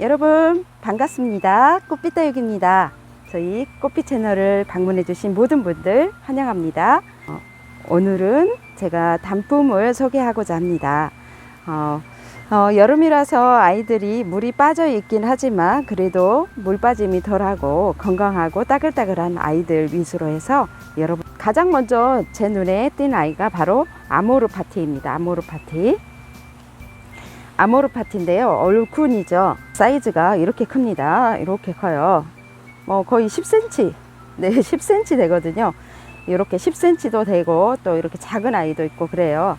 여러분 반갑습니다. 꽃빛다육입니다. 저희 꽃빛 채널을 방문해 주신 모든 분들 환영합니다. 어, 오늘은 제가 단품을 소개하고자 합니다. 어, 어, 여름이라서 아이들이 물이 빠져 있긴 하지만 그래도 물 빠짐이 덜하고 건강하고 따글따글한 아이들 위주로 해서 여러분 가장 먼저 제 눈에 띈 아이가 바로 아모르 파티입니다. 아모르 파티. 아모르 파티인데요. 얼큰이죠. 사이즈가 이렇게 큽니다. 이렇게 커요. 뭐 거의 10cm. 네, 10cm 되거든요. 이렇게 10cm도 되고 또 이렇게 작은 아이도 있고 그래요.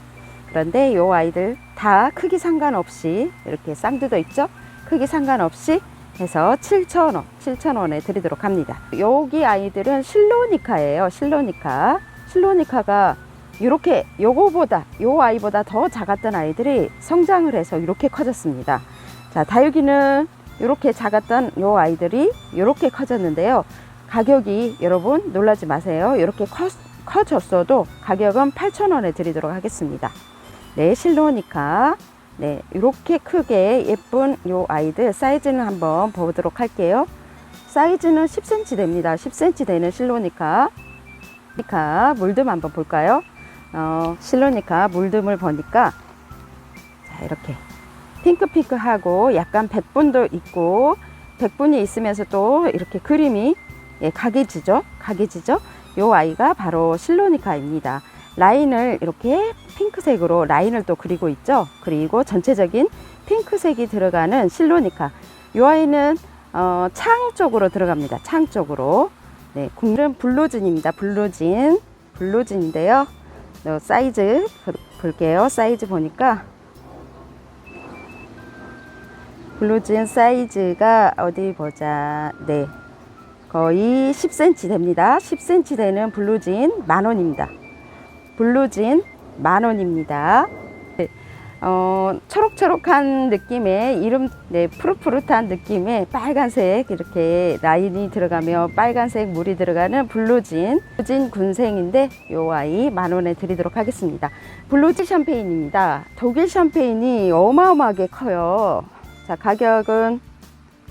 그런데 요 아이들 다 크기 상관없이 이렇게 쌍두도 있죠. 크기 상관없이 해서 7,000원, 7,000원에 드리도록 합니다. 여기 아이들은 실로니카예요. 실로니카. 실로니카가 이렇게 요거보다 요 아이보다 더 작았던 아이들이 성장을 해서 이렇게 커졌습니다. 자, 다육이는 이렇게 작았던 요 아이들이 이렇게 커졌는데요. 가격이 여러분 놀라지 마세요. 이렇게 커, 커졌어도 가격은 8,000원에 드리도록 하겠습니다. 네, 실로니카. 네, 이렇게 크게 예쁜 요 아이들 사이즈는 한번 보도록 할게요. 사이즈는 10cm 됩니다. 10cm 되는 실로니카. 니카 한번 볼까요? 어, 실로니카 물듬을 보니까 자, 이렇게 핑크핑크하고 약간 백분도 있고 백분이 있으면서 또 이렇게 그림이 예, 각이지죠? 각이지죠? 요 아이가 바로 실로니카입니다. 라인을 이렇게 핑크색으로 라인을 또 그리고 있죠. 그리고 전체적인 핑크색이 들어가는 실로니카. 요 아이는 어, 창 쪽으로 들어갑니다. 창 쪽으로. 네, 국물은 블루진입니다. 블루진. 블루진인데요. 어, 사이즈 볼- 볼게요. 사이즈 보니까 블루진 사이즈가 어디 보자. 네. 거의 10cm 됩니다. 10cm 되는 블루진 만 원입니다. 블루진 만 원입니다. 네, 어, 초록초록한 느낌의 이름, 네, 푸릇푸릇한 느낌의 빨간색 이렇게 라인이 들어가며 빨간색 물이 들어가는 블루진, 블루진 군생인데 요 아이 만 원에 드리도록 하겠습니다. 블루진 샴페인입니다. 독일 샴페인이 어마어마하게 커요. 자, 가격은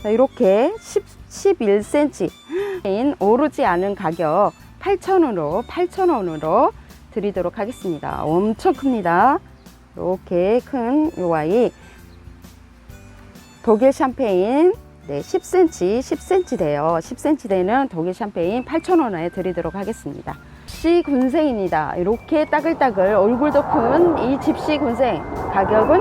자, 이렇게 10, 11cm 인 오르지 않은 가격 8,000원으로 8,000원으로 드리도록 하겠습니다. 엄청 큽니다. 이렇게 큰 요 아이 독일 샴페인 네, 10cm, 10cm 돼요. 10cm 되는 독일 샴페인 8,000원에 드리도록 하겠습니다. 집시 군생입니다. 이렇게 따글따글 얼굴도 큰 이 집시 군생 가격은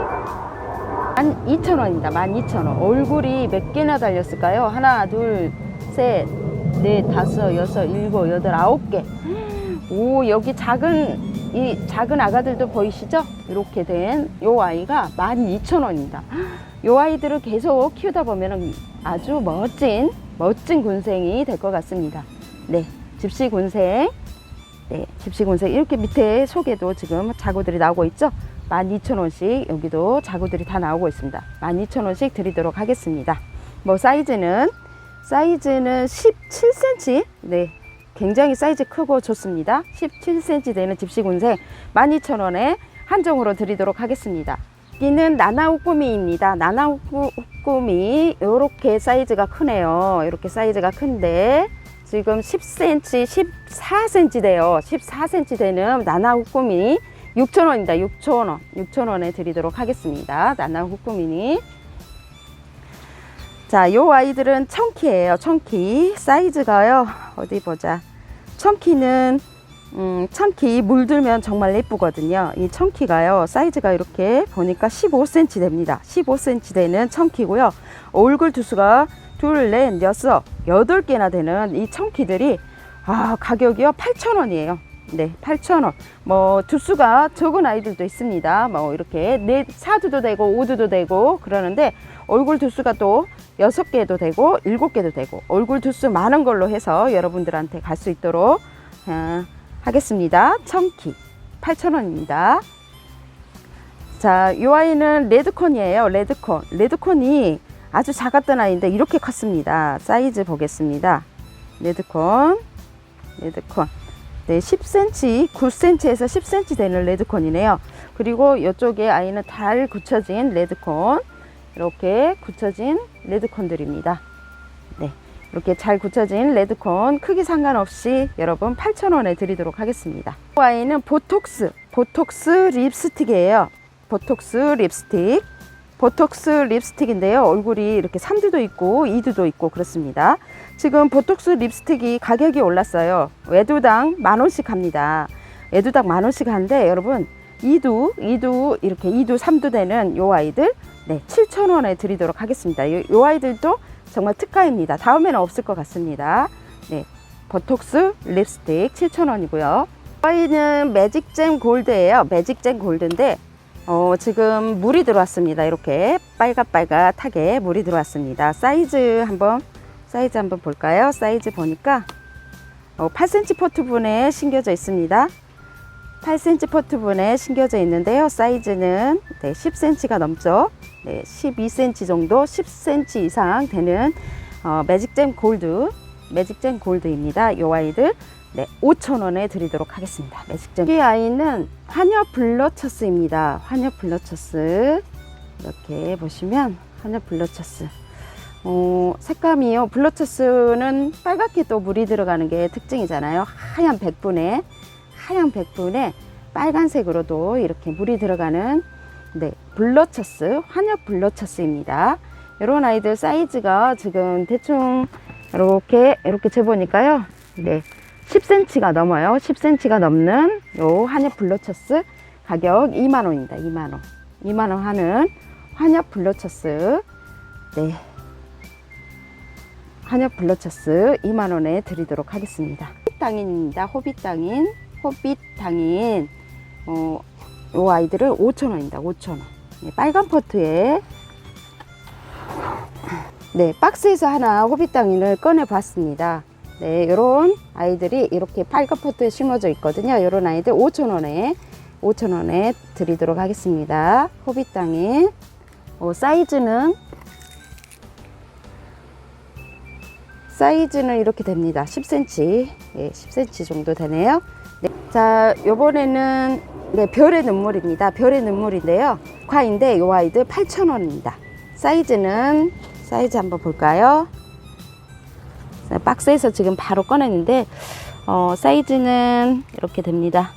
12,000원입니다. 12,000원. 얼굴이 몇 개나 달렸을까요? 하나, 둘, 셋, 넷, 다섯, 여섯, 일곱, 여덟, 아홉 개. 오, 여기 작은, 이 작은 아가들도 보이시죠? 이렇게 된 요 아이가 12,000원입니다. 요 아이들을 계속 키우다 보면 아주 멋진, 멋진 군생이 될 것 같습니다. 네, 집시 군생. 네, 집시 군생. 이렇게 밑에 속에도 지금 자구들이 나오고 있죠? 12,000원씩 여기도 자구들이 다 나오고 있습니다. 12,000원씩 드리도록 하겠습니다. 뭐 사이즈는 사이즈는 17cm. 네. 굉장히 사이즈 크고 좋습니다. 17cm 되는 집시군생 12,000원에 한정으로 드리도록 하겠습니다. 여기는 나나우꾸미입니다. 나나우꾸미 이렇게 사이즈가 크네요. 이렇게 사이즈가 큰데 지금 10cm, 14cm 돼요. 14cm 되는 나나우꾸미 6,000원입니다. 6,000원. 6,000원에 드리도록 하겠습니다. 나나우꾸미니 자, 요 아이들은 청키예요. 청키. 사이즈가요. 어디 보자. 청키는 음, 청키 물들면 정말 예쁘거든요. 이 청키가요. 사이즈가 이렇게 보니까 15cm 됩니다. 15cm 되는 청키고요. 얼굴 두수가 둘, 넷, 여섯, 여덟 개나 되는 이 청키들이 아, 가격이요. 8,000원이에요. 네, 8,000원. 뭐 두수가 적은 아이들도 있습니다. 뭐 이렇게 네 사두도 되고 오두도 되고 그러는데 얼굴 두수가 또 여섯 개도 되고 일곱 개도 되고 얼굴 두수 많은 걸로 해서 여러분들한테 갈 수 있도록 어, 하겠습니다. 청키 8,000원입니다. 자, 이 아이는 레드콘이에요. 레드콘. 레드콘이 아주 작았던 아이인데 이렇게 컸습니다. 사이즈 보겠습니다. 레드콘. 레드콘. 네, 10cm, 9cm에서 10cm 되는 레드콘이네요. 그리고 이쪽에 아이는 달 굳혀진 레드콘. 이렇게 굳혀진 레드콘들입니다. 네. 이렇게 잘 굳혀진 레드콘 크기 상관없이 여러분 8,000원에 드리도록 하겠습니다. 이 와인은 보톡스, 보톡스 립스틱이에요. 보톡스 립스틱. 보톡스 립스틱인데요. 얼굴이 이렇게 3두도 있고 2두도 있고 그렇습니다. 지금 보톡스 립스틱이 가격이 올랐어요. 외두당 만 원씩 합니다. 외두당 만 원씩 하는데 여러분 2두, 2두 이렇게 2두, 3두 되는 요 아이들 네, 7,000원에 드리도록 하겠습니다. 요, 요 아이들도 정말 특가입니다. 다음에는 없을 것 같습니다. 네, 보톡스 립스틱 7,000원이고요. 아이는 매직잼 골드예요. 매직잼 골드인데 어, 지금 물이 들어왔습니다. 이렇게 빨갛빨갛하게 물이 들어왔습니다. 사이즈 한번 사이즈 한번 볼까요? 사이즈 보니까 어, 8cm 포트분에 심겨져 있습니다. 8cm 포트분에 심겨져 있는데요. 사이즈는 네, 10cm가 넘죠. 네, 12cm 정도, 10cm 이상 되는 어, 매직잼 골드, 매직잼 골드입니다. 이 아이들 네, 5,000원에 드리도록 하겠습니다. 매직잼. 이 아이는 한여 블러처스입니다. 한여 블러처스. 이렇게 보시면 한여 블러처스. 어, 색감이요. 블러처스는 빨갛게 또 물이 들어가는 게 특징이잖아요. 하얀 백분에 하얀 백분에 빨간색으로도 이렇게 물이 들어가는 네, 블러처스, 환엽 블러처스입니다. 이런 아이들 사이즈가 지금 대충 이렇게 이렇게 재보니까요. 네. 10cm가 넘어요. 10cm가 넘는 요 한엽 블러처스 가격 2만 원입니다. 2만 원. 2만 원 하는 한엽 블러처스. 네. 한엽 블러처스 2만 원에 드리도록 하겠습니다. 호빗당인입니다. 호빗당인. 호빗 당인. 어, 요 아이들을 5천 원입니다. 5천 원. 네, 빨간 포트에 네, 박스에서 하나 호빗 당인을 꺼내 봤습니다. 네, 요런 아이들이 이렇게 빨간 포트에 심어져 있거든요. 요런 아이들 5,000원에 5,000원에 드리도록 하겠습니다. 호빗 당인 어, 사이즈는 사이즈는 이렇게 됩니다. 10cm, 예, 10cm 정도 되네요. 네, 자, 요번에는 네, 별의 눈물입니다. 별의 눈물인데요. 과인데 요 아이들 8,000원입니다. 사이즈는 사이즈 한번 볼까요? 자, 박스에서 지금 바로 꺼냈는데 어, 사이즈는 이렇게 됩니다.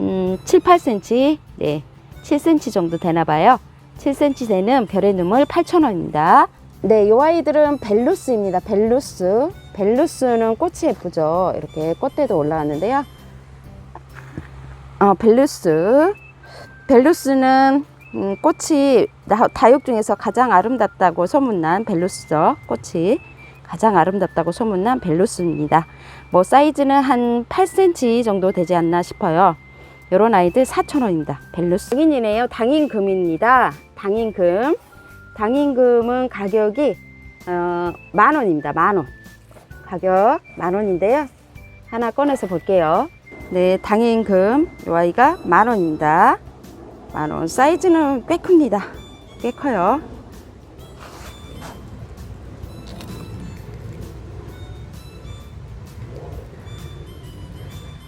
음, 7, 8cm, 네, 7cm 정도 되나 봐요. 7cm 되는 별의 눈물 8,000원입니다. 네, 요 아이들은 벨루스입니다. 벨루스. 벨루스는 꽃이 예쁘죠. 이렇게 꽃대도 올라왔는데요. 어, 벨루스. 벨루스는 음, 꽃이 나- 다육 중에서 가장 아름답다고 소문난 벨루스죠. 꽃이 가장 아름답다고 소문난 벨루스입니다. 뭐 사이즈는 한 8cm 정도 되지 않나 싶어요. 요런 아이들 4,000원입니다. 벨루스. 당인이네요. 당인금입니다. 당인금. 당인금은 가격이 어, 만 원입니다. 만 원. 가격 만 원인데요. 하나 꺼내서 볼게요. 네, 당인금 요 아이가 만 원입니다. 만 원. 사이즈는 꽤 큽니다. 꽤 커요.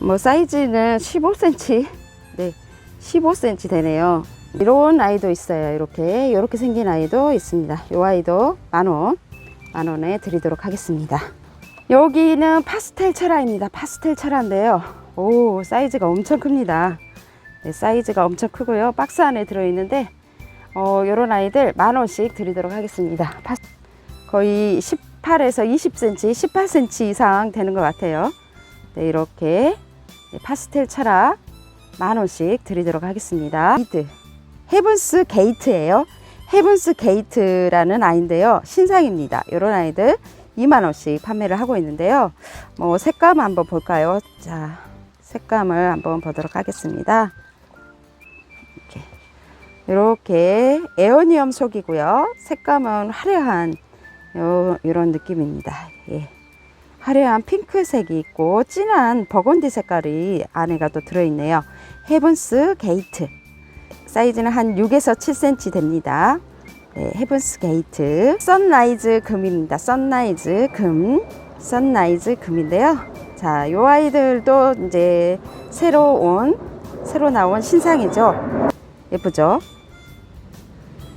뭐 사이즈는 15cm. 네. 15cm 되네요. 이런 아이도 있어요. 이렇게 이렇게 생긴 아이도 있습니다. 이 아이도 만 원, 만 원에 드리도록 하겠습니다. 여기는 파스텔 철화입니다. 파스텔 철화인데요. 오 사이즈가 엄청 큽니다. 네, 사이즈가 엄청 크고요. 박스 안에 들어있는데 어, 이런 아이들 만 원씩 드리도록 하겠습니다. 파- 거의 18에서 20cm, 18cm 이상 되는 것 같아요. 네, 이렇게 네, 파스텔 철화 만 원씩 드리도록 하겠습니다. 이드 헤븐스 게이트예요. 헤븐스 게이트라는 아이인데요. 신상입니다. 이런 아이들 2만 원씩 판매를 하고 있는데요. 뭐 색감 한번 볼까요? 자, 색감을 한번 보도록 하겠습니다. 이렇게 이렇게 에어니엄 속이고요. 색감은 화려한 요, 이런 느낌입니다. 예. 화려한 핑크색이 있고 진한 버건디 색깔이 안에가 또 들어있네요. 헤븐스 게이트 사이즈는 한 6에서 7cm 됩니다. 네, 헤븐스 게이트 선라이즈 금입니다. 선라이즈 금 선라이즈 금인데요. 자, 요 아이들도 이제 새로 온 새로 나온 신상이죠. 예쁘죠?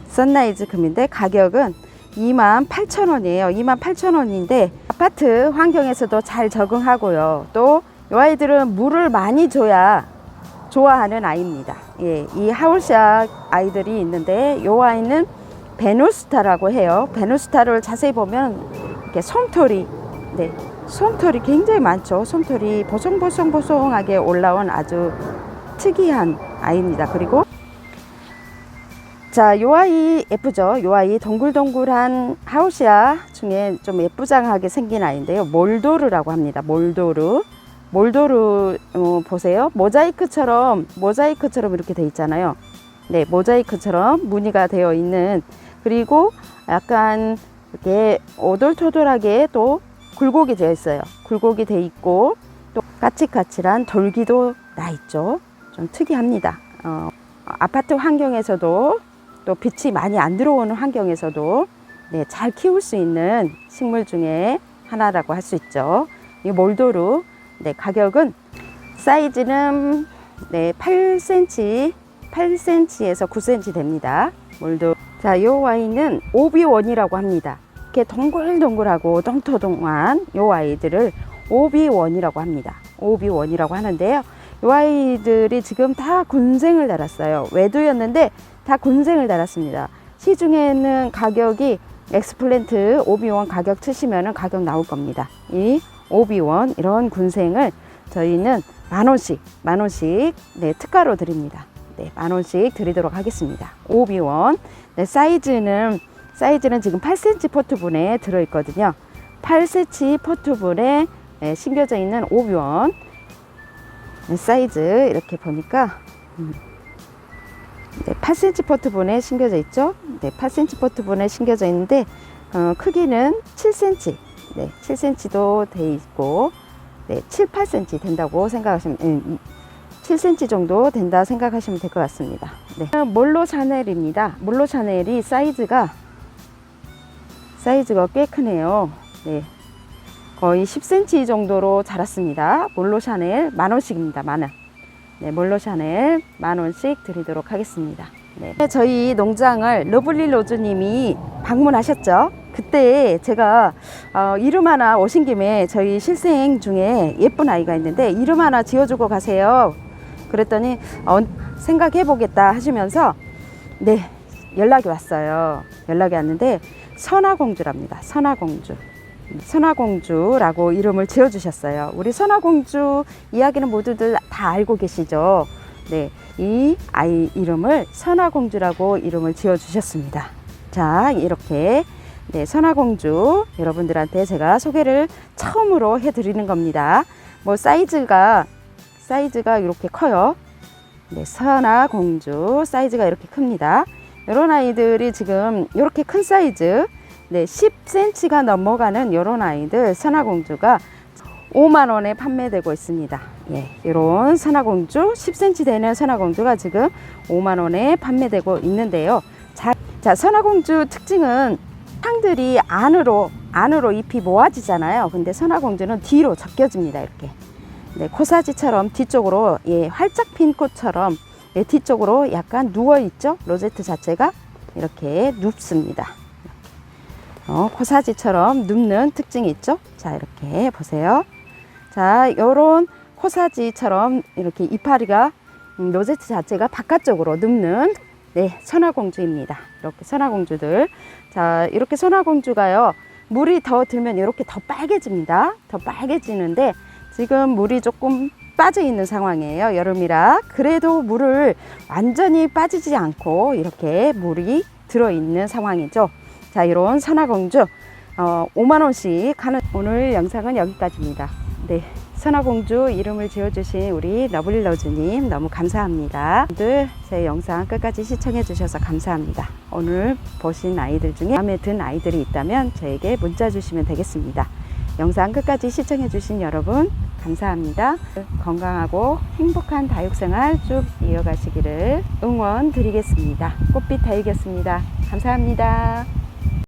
선라이즈 금인데 가격은 28,000원이에요. 28,000원인데 아파트 환경에서도 잘 적응하고요. 또이 아이들은 물을 많이 줘야 좋아하는 아이입니다. 예, 이 하울샤 아이들이 있는데 이 아이는 베누스타라고 해요. 베누스타를 자세히 보면 이렇게 솜털이 네, 솜털이 굉장히 많죠. 솜털이 보송보송보송하게 올라온 아주 특이한 아이입니다. 그리고 자, 요 아이 예쁘죠? 요 아이 동글동글한 하우시아 중에 좀 예쁘장하게 생긴 아이인데요. 몰도르라고 합니다. 몰도르. 몰도르 어, 보세요. 모자이크처럼 모자이크처럼 이렇게 돼 있잖아요. 네, 모자이크처럼 무늬가 되어 있는 그리고 약간 이렇게 오돌토돌하게 또 굴곡이 되어 있어요. 굴곡이 돼 있고 또 까칠까칠한 돌기도 나 있죠. 좀 특이합니다. 어, 아파트 환경에서도 또 빛이 많이 안 들어오는 환경에서도 네, 잘 키울 수 있는 식물 중에 하나라고 할 수 있죠. 이 몰도르 네, 가격은 사이즈는 네, 8cm, 8cm에서 9cm 됩니다. 몰도. 자, 이 와인은 오비원이라고 합니다. 이렇게 동글동글하고 덩토동한 이 아이들을 오비원이라고 합니다. 오비원이라고 하는데요. 이 아이들이 지금 다 군생을 달았어요. 외두였는데 다 군생을 달았습니다. 시중에는 가격이 엑스플랜트 오비원 가격 치시면 가격 나올 겁니다. 이 오비원 이런 군생을 저희는 만 원씩 만 원씩 네 특가로 드립니다. 네, 만 원씩 드리도록 하겠습니다. 오비원 네, 사이즈는 사이즈는 지금 8cm 포트분에 들어 있거든요. 8cm 포트분에 네, 심겨져 있는 오비원 네, 사이즈 이렇게 보니까 음, 네, 8cm 포트분에 심겨져 있죠. 네, 8cm 포트분에 심겨져 있는데 어, 크기는 7cm, 네, 7cm도 돼 있고, 네, 7, 8cm 된다고 생각하시면, 음, 7cm 정도 된다 생각하시면 될 것 같습니다. 네. 몰로 샤넬입니다. 몰로 샤넬이 사이즈가 사이즈가 꽤 크네요. 네. 거의 10cm 정도로 자랐습니다. 몰로 샤넬 만 원씩입니다. 만 원. 네, 몰로 샤넬 만 원씩 드리도록 하겠습니다. 네. 저희 농장을 러블리 로즈님이 방문하셨죠. 그때 제가 어, 이름 하나 오신 김에 저희 실생 중에 예쁜 아이가 있는데 이름 하나 지어주고 가세요. 그랬더니 어, 생각해 보겠다 하시면서 네 연락이 왔어요. 연락이 왔는데 선화공주랍니다. 선화공주. 선화공주라고 이름을 지어주셨어요. 우리 선화공주 이야기는 모두들 다 알고 계시죠? 네, 이 아이 이름을 선화공주라고 이름을 지어주셨습니다. 자, 이렇게 네, 선화공주 여러분들한테 제가 소개를 처음으로 해드리는 겁니다. 뭐 사이즈가 사이즈가 이렇게 커요. 네, 선화공주 사이즈가 이렇게 큽니다. 이런 아이들이 지금 이렇게 큰 사이즈 네, 10cm가 넘어가는 이런 아이들 선화공주가 5만 원에 판매되고 있습니다. 예, 이런 선화공주 10cm 되는 선화공주가 지금 5만 원에 판매되고 있는데요. 자, 자 선화공주 특징은 향들이 안으로 안으로 잎이 모아지잖아요. 근데 선화공주는 뒤로 적겨집니다. 이렇게 네, 코사지처럼 뒤쪽으로 예, 활짝 핀 꽃처럼 예, 뒤쪽으로 약간 누워 있죠. 로제트 자체가 이렇게 눕습니다. 어, 코사지처럼 눕는 특징이 있죠. 자, 이렇게 보세요. 자, 요런 코사지처럼 이렇게 이파리가 음, 로제트 자체가 바깥쪽으로 눕는 네, 선화공주입니다. 이렇게 선화공주들. 자, 이렇게 선화공주가요. 물이 더 들면 이렇게 더 빨개집니다. 더 빨개지는데 지금 물이 조금 빠져 있는 상황이에요. 여름이라. 그래도 물을 완전히 빠지지 않고 이렇게 물이 들어 있는 상황이죠. 자, 이런 선화공주 어, 5만 원씩 하는 오늘 영상은 여기까지입니다. 네. 선화공주 이름을 지어주신 우리 러블러즈님 너무 감사합니다. 늘제 영상 끝까지 시청해 주셔서 감사합니다. 오늘 보신 아이들 중에 마음에 든 아이들이 있다면 저에게 문자 주시면 되겠습니다. 영상 끝까지 시청해 주신 여러분 감사합니다. 건강하고 행복한 다육생활 쭉 이어가시기를 응원 드리겠습니다. 꽃빛 다육이었습니다. 감사합니다.